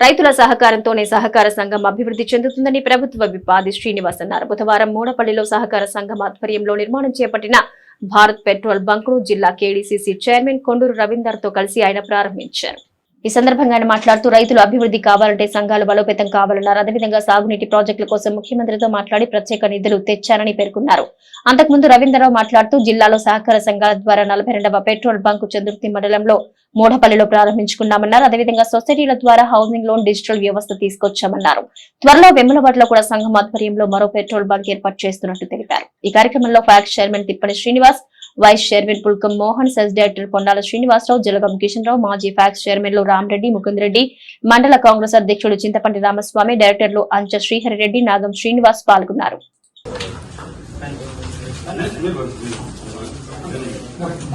రైతుల సహకారంతోనే సహకార సంఘం అభివృద్ధి చెందుతుందని ప్రభుత్వ విపాది శ్రీనివాస్ అన్నారు. బుధవారం మూడపల్లిలో సహకార సంఘం ఆధ్వర్యంలో నిర్మాణం చేపట్టిన భారత్ పెట్రోల్ బంకును జిల్లా కేడీసీసీ చైర్మన్ కొండూరు రవీందర్తో కలిసి ఆయన ప్రారంభించారు. ఈ సందర్భంగా ఆయన మాట్లాడుతూ రైతులు అభివృద్ధి కావాలంటే సంఘాలు బలోపేతం కావాలన్నారు. అదేవిధంగా సాగునీటి ప్రాజెక్టుల కోసం ముఖ్యమంత్రితో మాట్లాడి ప్రత్యేక నిధులు తెచ్చారని పేర్కొన్నారు. అంతకుముందు రవీంద్రరావు మాట్లాడుతూ జిల్లాలో సహకార సంఘాల ద్వారా నలభై రెండవ పెట్రోల్ బంకు చంద్రుర్తి మండలంలో మూఢపల్లిలో ప్రారంభించుకున్నామన్నారు. అదేవిధంగా సొసైటీల ద్వారా హౌసింగ్ లోన్ డిజిటల్ వ్యవస్థ తీసుకొచ్చామన్నారు. త్వరలో వెమ్మలవాడలో కూడా సంఘం ఆధ్వర్యంలో మరో పెట్రోల్ బంక్ ఏర్పాటు చేస్తున్నట్టు తెలిపారు. ఈ కార్యక్రమంలో PACS chairman Tippani Srinivas vice chairman Pulkam Mohan CESS director Ponnala Srinivasarao Jalagam Kishan Rao మాజీ ఫ్యాక్స్ చైర్మన్లు రామరెడ్డి ముకుంద్ రెడ్డి మండల కాంగ్రెస్ అధ్యక్షుడు చింతపండి రామస్వామి డైరెక్టర్లు అంచ శ్రీహరిరెడ్డి నాగం శ్రీనివాస్ పాల్గొన్నారు.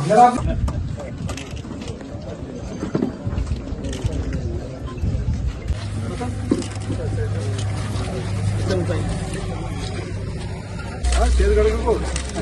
సినా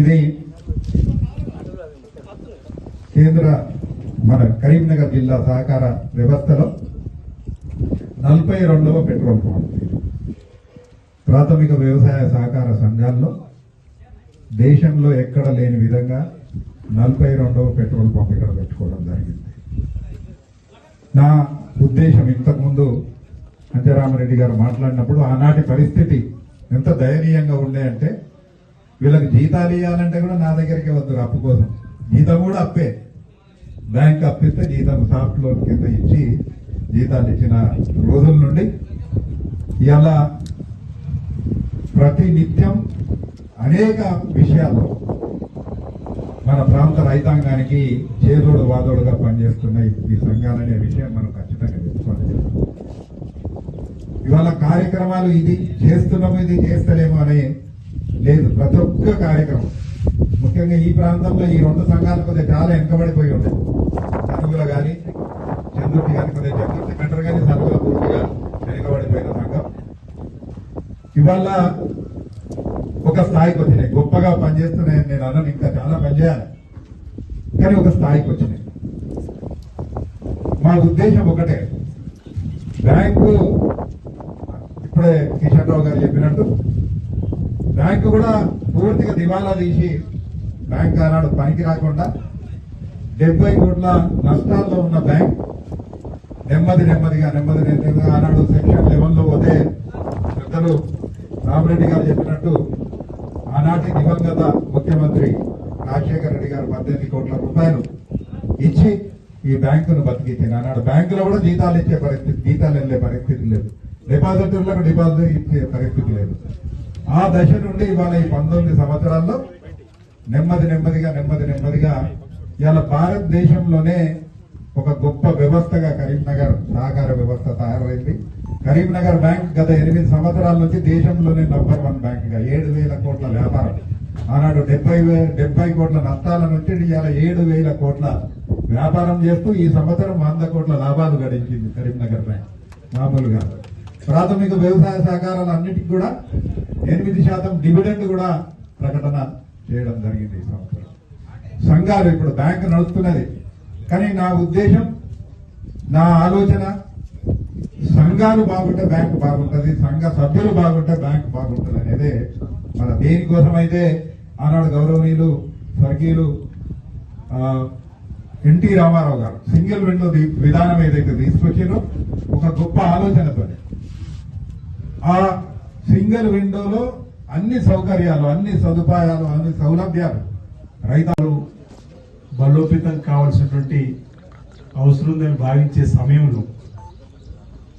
ఇది కేంద్ర మన కరీంనగర్ జిల్లా సహకార వ్యవస్థలో నలభై రెండవ పెట్రోల్ పంప్. ప్రాథమిక వ్యవసాయ సహకార సంఘాల్లో దేశంలో ఎక్కడ లేని విధంగా నలభై రెండవ పెట్రోల్ పంప్ ఇక్కడ పెట్టుకోవడం జరిగింది. నా ఉద్దేశం ఇంతకుముందు అంజరామరెడ్డి గారు మాట్లాడినప్పుడు ఆనాటి పరిస్థితి ఎంత దయనీయంగా ఉండే అంటే వీళ్ళకి జీతాలు ఇవ్వాలంటే కూడా నా దగ్గరికి వద్దు అప్పు కోసం. జీతం కూడా అప్పే. బ్యాంక్ అప్పిస్తే జీతం సాఫ్ట్ లోన్ కింద ఇచ్చి జీతాలు ఇచ్చిన రోజుల నుండి ఇలా ప్రతి నిత్యం అనేక విషయాల్లో మన ప్రాంత రైతాంగానికి చేదోడు వాదోడుగా పనిచేస్తున్న ఈ- సంఘాలనే విషయం మనం ఖచ్చితంగా తెలుసుకోవాలి ఇవాళ కార్యక్రమాలు ఇది చేస్తున్నాము ఇది చేస్తలేము అని లేదు ప్రతి ఒక్క కార్యక్రమం. ముఖ్యంగా ఈ ప్రాంతంలో ఈ రెండు సంఘాలు కొద్దిగా చాలా వెనుకబడిపోయి ఉంటాయి చదువులు కానీ చంద్రుడి కానీ కొద్దిగా చంద్రుడి సెంటర్ కానీ చదువుల పూర్తిగా వెనుకబడిపోయిన సంఘం. ఇవాళ ఒక స్థాయికి వచ్చినాయి. గొప్పగా పనిచేస్తున్నాయని నేను అన్నాను. ఇంకా చాలా పనిచేయాలి కానీ ఒక స్థాయికి వచ్చినాయి. మా ఉద్దేశం ఒకటే. బ్యాంకు ఇప్పుడే కిషన్ రావు గారు చెప్పినట్టు బ్యాంకు కూడా పూర్తిగా దివాలా తీసి బ్యాంక్ ఆనాడు పనికి రాకుండా డెబ్బై కోట్ల నష్టాల్లో ఉన్న బ్యాంక్ నెమ్మది నెమ్మదిగా నెమ్మది నెమ్మదిగా ఆనాడు సెక్షన్ లెవెన్లో పోతే పెద్దలు రామరెడ్డి గారు చెప్పినట్టు ఆనాటి దివంగత ముఖ్యమంత్రి రాజశేఖర రెడ్డి గారు పద్దెనిమిది కోట్ల రూపాయలు ఇచ్చి ఈ బ్యాంకును బతికించింది ఆనాడు బ్యాంకులో కూడా జీతాలు ఇచ్చే పరిస్థితి జీతాలు వెళ్ళే పరిస్థితి లేదు. డిపాజిటర్లకు డిపాజిట్ ఇచ్చే పరిస్థితి లేదు. ఆ దశ నుండి ఇవాళ ఈ పంతొమ్మిది సంవత్సరాల్లో నెమ్మది నెమ్మదిగా నెమ్మది నెమ్మదిగా ఇవాళ భారతదేశంలోనే ఒక గొప్ప వ్యవస్థగా కరీంనగర్ సహకార వ్యవస్థ తయారైంది. కరీంనగర్ బ్యాంక్ గత ఎనిమిది సంవత్సరాల నుంచి దేశంలోనే నంబర్ వన్ బ్యాంక్గా ఏడు వేల కోట్ల వ్యాపారం. ఆనాడు డెబ్బై డెబ్బై కోట్ల నష్టాల నుంచి ఇవాళ ఏడు వేల కోట్ల వ్యాపారం చేస్తూ ఈ సంవత్సరం వంద కోట్ల లాభాలు గడించింది కరీంనగర్ బ్యాంక్ మామూలుగా. ప్రాథమిక వ్యవసాయ సహకారాలు అన్నిటికీ కూడా ఎనిమిది శాతం డివిడెండ్ కూడా ప్రకటన చేయడం జరిగింది ఈ సంవత్సరం. సంఘాలు ఇప్పుడు బ్యాంక్ నడుస్తున్నది కానీ నా ఉద్దేశం నా ఆలోచన సంఘాలు బాగుంటే బ్యాంకు బాగుంటుంది సంఘ సభ్యులు బాగుంటే బ్యాంక్ బాగుంటుంది అనేదే మన దేనికోసం అయితే ఆనాడు గౌరవనీయులు స్వర్గీయులు ఎన్టీ రామారావు గారు సింగిల్ విండో విధానం ఏదైతే తీసుకొచ్చారో ఒక గొప్ప ఆలోచనతో ఆ సింగిల్ విండోలో అన్ని సౌకర్యాలు అన్ని సదుపాయాలు అన్ని సౌలభ్యాలు రైతాలు బలోపేతం కావాల్సినటువంటి అవసరం ఉందని భావించే సమయంలో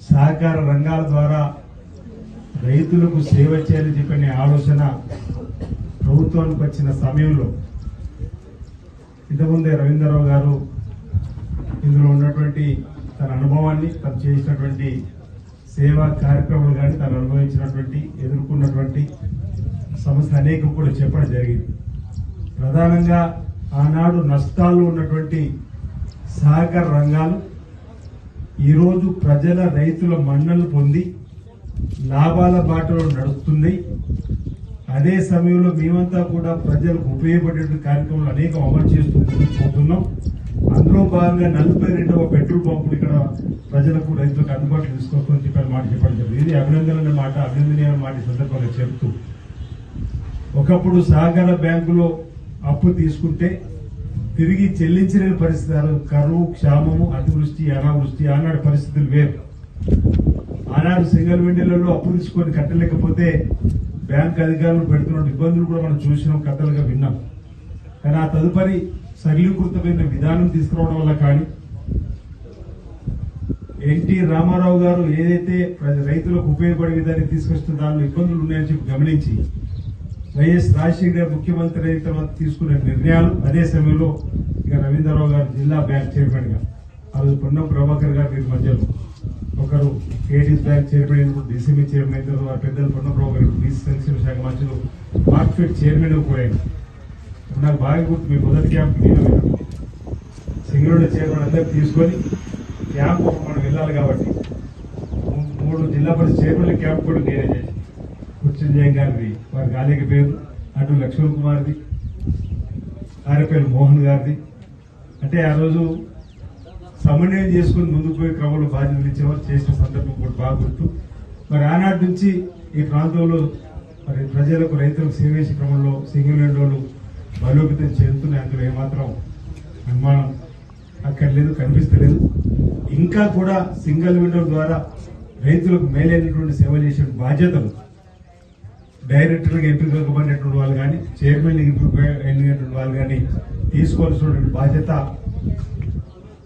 సహకార రంగాల ద్వారా రైతులకు సేవ చేయాలని చెప్పిన ఆలోచన ప్రభుత్వానికి వచ్చిన సమయంలో ఇంతకుముందే రవీంద్రరావు గారు ఇందులో ఉన్నటువంటి తన అనుభవాన్ని తను చేసినటువంటి సేవా కార్యక్రమాలు కానీ తను అనుభవించినటువంటి ఎదుర్కొన్నటువంటి సమస్యలు అనేకం కూడా చెప్పడం జరిగింది. ప్రధానంగా ఆనాడు నష్టాలు ఉన్నటువంటి సహకార రంగాలు ఈరోజు ప్రజల రైతుల మన్నలు పొంది లాభాల బాటలో నడుస్తున్నాయి అదే సమయంలో మేమంతా కూడా ప్రజలకు ఉపయోగపడే కార్యక్రమాలు అనేక అమలు చేస్తూ పోతున్నాం. అందులో భాగంగా నలభై రెండవ పెట్రోల్ పంపులు ఇక్కడ ప్రజలకు రైతులకు అందుబాటులో తీసుకొస్తామని చెప్పిన మాట చెప్పడం జరిగింది. ఇది అభినందన మాట అభినందనీయ మాట సందర్భంగా చెబుతూ. ఒకప్పుడు సహకార బ్యాంకులో అప్పు తీసుకుంటే తిరిగి చెల్లించలేని పరిస్థితి కరువు క్షామము అతివృష్టి అనావృష్టి ఆనాడు పరిస్థితులు వేరు. ఆనాడు సింగల్ విండోలలో అప్పు తీసుకొని కట్టలేకపోతే బ్యాంక్ అధికారులు పెడుతున్న ఇబ్బందులు కూడా మనం చూసినాం కథలుగా విన్నాం. కానీ ఆ తదుపరి సరళీకృతమైన విధానం తీసుకురావడం వల్ల కానీ ఎన్టీ రామారావు గారు ఏదైతే రైతులకు ఉపయోగపడే విధాన్ని తీసుకొస్తున్న దానిలో ఇబ్బందులు ఉన్నాయని చెప్పి గమనించి వైఎస్ రాజశేఖర గారు ముఖ్యమంత్రి అయిన తర్వాత తీసుకునే నిర్ణయాలు అదే సమయంలో ఇక రవీంద్రరావు గారు జిల్లా బ్యాంక్ చైర్మన్గా ఆ రోజు పొన్నం ప్రభాకర్ గారు వీరి మధ్యలో ఒకరు కేటీఎస్ బ్యాంక్ చైర్మన్ అయినప్పుడు డిసిబి చైర్మన్ అయిన తర్వాత పెద్దలు పొన్నం ప్రభాకర్ బీసీ సంక్షేమ శాఖ మధ్యలో మార్కెట్ చైర్మన్ పోయాడు. నాకు బాగా గుర్తు మీ మొదటి క్యాంప్ నేను సింగరుడు చైర్మన్ అందరికి తీసుకొని క్యాంప్ మనం వెళ్ళాలి కాబట్టి. మూడు జిల్లా పరిషత్ చైర్మన్ క్యాంప్ కూడా నేనే చేసి కూర్చుంజయం గారిది వారి గాలికి పేరు అటు లక్ష్మణ్ కుమార్ది ఆర్యపల్లి మోహన్ గారిది. అంటే ఆ రోజు సమన్వయం చేసుకుని ముందుకు పోయి క్రమంలో బాధ్యతలు ఇచ్చేవారు చేసిన సందర్భం కూడా బాగా గుర్తు. మరి ఆనాటి నుంచి ఈ ప్రాంతంలో మరి ప్రజలకు రైతులకు సేవ చేసే క్రమంలో సింగిల్ విండోలు బలోపేతం చెందుతున్నాయి అందులో ఏమాత్రం అనుమానం అక్కడ లేదు కనిపిస్తలేదు. ఇంకా కూడా సింగిల్ విండో ద్వారా రైతులకు మేలైనటువంటి సేవ చేసే బాధ్యతలు డైరెక్టర్గా ఎంపిక కాకపోయినటువంటి వాళ్ళు కానీ చైర్మన్ ఎంపిక ఎన్నికటువంటి వాళ్ళు కానీ తీసుకోవాల్సినటువంటి బాధ్యత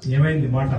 ఏమైంది మాట?